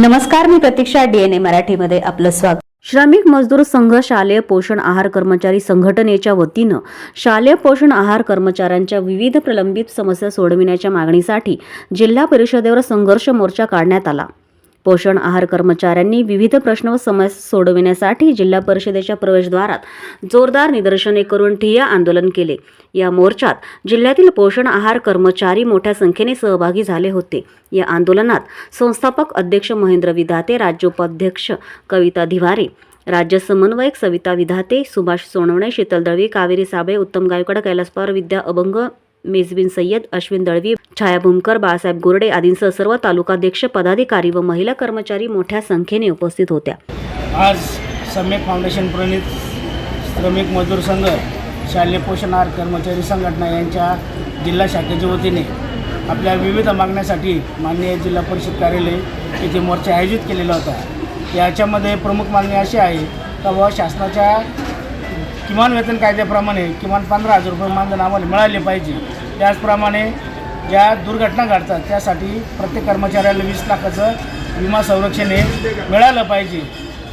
नमस्कार मी प्रतीक्षा डीएनए मराठीमध्ये आपलं स्वागत. श्रमिक मजदूर संघ शालेय पोषण आहार कर्मचारी संघटनेच्या वतीनं शालेय पोषण आहार कर्मचाऱ्यांच्या विविध प्रलंबित समस्या सोडविण्याच्या मागणीसाठी जिल्हा परिषदेवर संघर्ष मोर्चा काढण्यात आला. पोषण आहार कर्मचाऱ्यांनी विविध प्रश्न व समस्या सोडविण्यासाठी जिल्हा परिषदेच्या प्रवेशद्वारात जोरदार निदर्शने करून ठिय्या आंदोलन केले. या मोर्चात जिल्ह्यातील पोषण आहार कर्मचारी मोठ्या संख्येने सहभागी झाले होते. या आंदोलनात संस्थापक अध्यक्ष महेंद्र विधाते राज्योपाध्यक्ष कविता धिवारे राज्य समन्वयक सविता विधाते सुभाष सोनवणे शीतल दळवी कावेरी साबळे उत्तम गायकवाड कैलास पवार विद्या अभंग मेजबिन सय्यद अश्विन दळवी छाया भूमकर बाळासाहेब गोरडे आदींसह सर्व तालुकाध्यक्ष पदाधिकारी व महिला कर्मचारी मोठ्या संख्येने उपस्थित होत्या. आज सम्यक फाउंडेशन प्रणित श्रमिक मजूर संघ शालेय पोषण आहार कर्मचारी संघटना यांच्या जिल्हा शाखेच्या वतीने आपल्या विविध मागण्यासाठी माननीय जिल्हा परिषद कार्यालय येथे मोर्चा आयोजित केलेला होता. याच्यामध्ये प्रमुख मागणी अशी आहे का व शासनाच्या किमान वेतन कायद्याप्रमाणे किमान पंधरा हजार रुपये मानधन आम्हाला मिळाले पाहिजे. त्याचप्रमाणे ज्या दुर्घटना घडतात त्यासाठी प्रत्येक कर्मचाऱ्याला वीस लाखाचं विमा संरक्षण हे मिळालं पाहिजे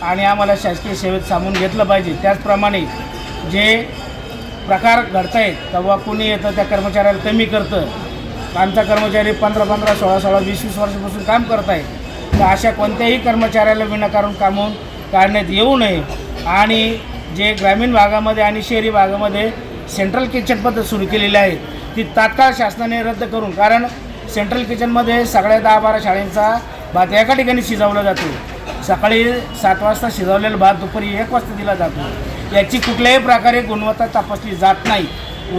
आणि आम्हाला शासकीय सेवेत सामून घेतलं पाहिजे. त्याचप्रमाणे जे प्रकार घडत आहेत तेव्हा कोणी येतं त्या कर्मचाऱ्याला कमी करतं. आमचा कर्मचारी पंधरा पंधरा सोळा सोळा वीस वीस वर्षापासून काम करत आहे तर अशा कोणत्याही कर्मचाऱ्याला विनाकारण कामून काढण्यात येऊ नये आणि जे ग्रामीण भागामध्ये आणि शहरी भागामध्ये सेंट्रल किचन पद्धत सुरू केलेली आहे ती तात्काळ शासनाने रद्द करून कारण सेंट्रल किचनमध्ये सगळ्या दहा बारा शाळेंचा भात एका ठिकाणी शिजवला जातो. सकाळी सात वाजता शिजवलेला भात दुपारी एक वाजता दिला जातो. याची कुठल्याही प्रकारे गुणवत्ता तपासली जात नाही.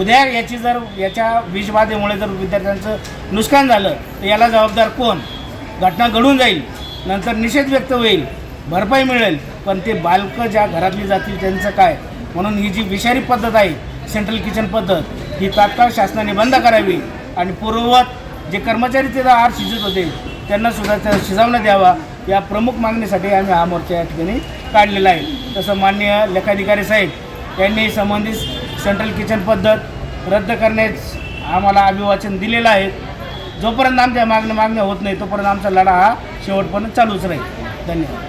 उद्या याची जर याच्या विषबाधेमुळे जर विद्यार्थ्यांचं नुकसान झालं तर याला जबाबदार कोण? घटना घडून जाईल नंतर निषेध व्यक्त होईल भरपाई मिळेल पण ते बालकं ज्या घरातली जातील त्यांचं काय? म्हणून ही जी विषारी पद्धत आहे सेंट्रल किचन पद्धत ही तात्काळ शासनाने बंद करावी आणि पूर्ववत जे कर्मचारी तिथं आर शिजत होते त्यांना सुद्धा त्या शिजवण्यात द्यावा या प्रमुख मागणीसाठी आम्ही हा मोर्चा या ठिकाणी काढलेला आहे. तसं माननीय लेखाधिकारी साहेब यांनी संबंधित सेंट्रल किचन पद्धत रद्द करण्यास आम्हाला अभिवाचन दिलेलं आहे. जोपर्यंत आमच्या मागण्या मागण्या होत नाही तोपर्यंत आमचा लढा हा शेवटपर्यंत चालूच राहील. धन्यवाद.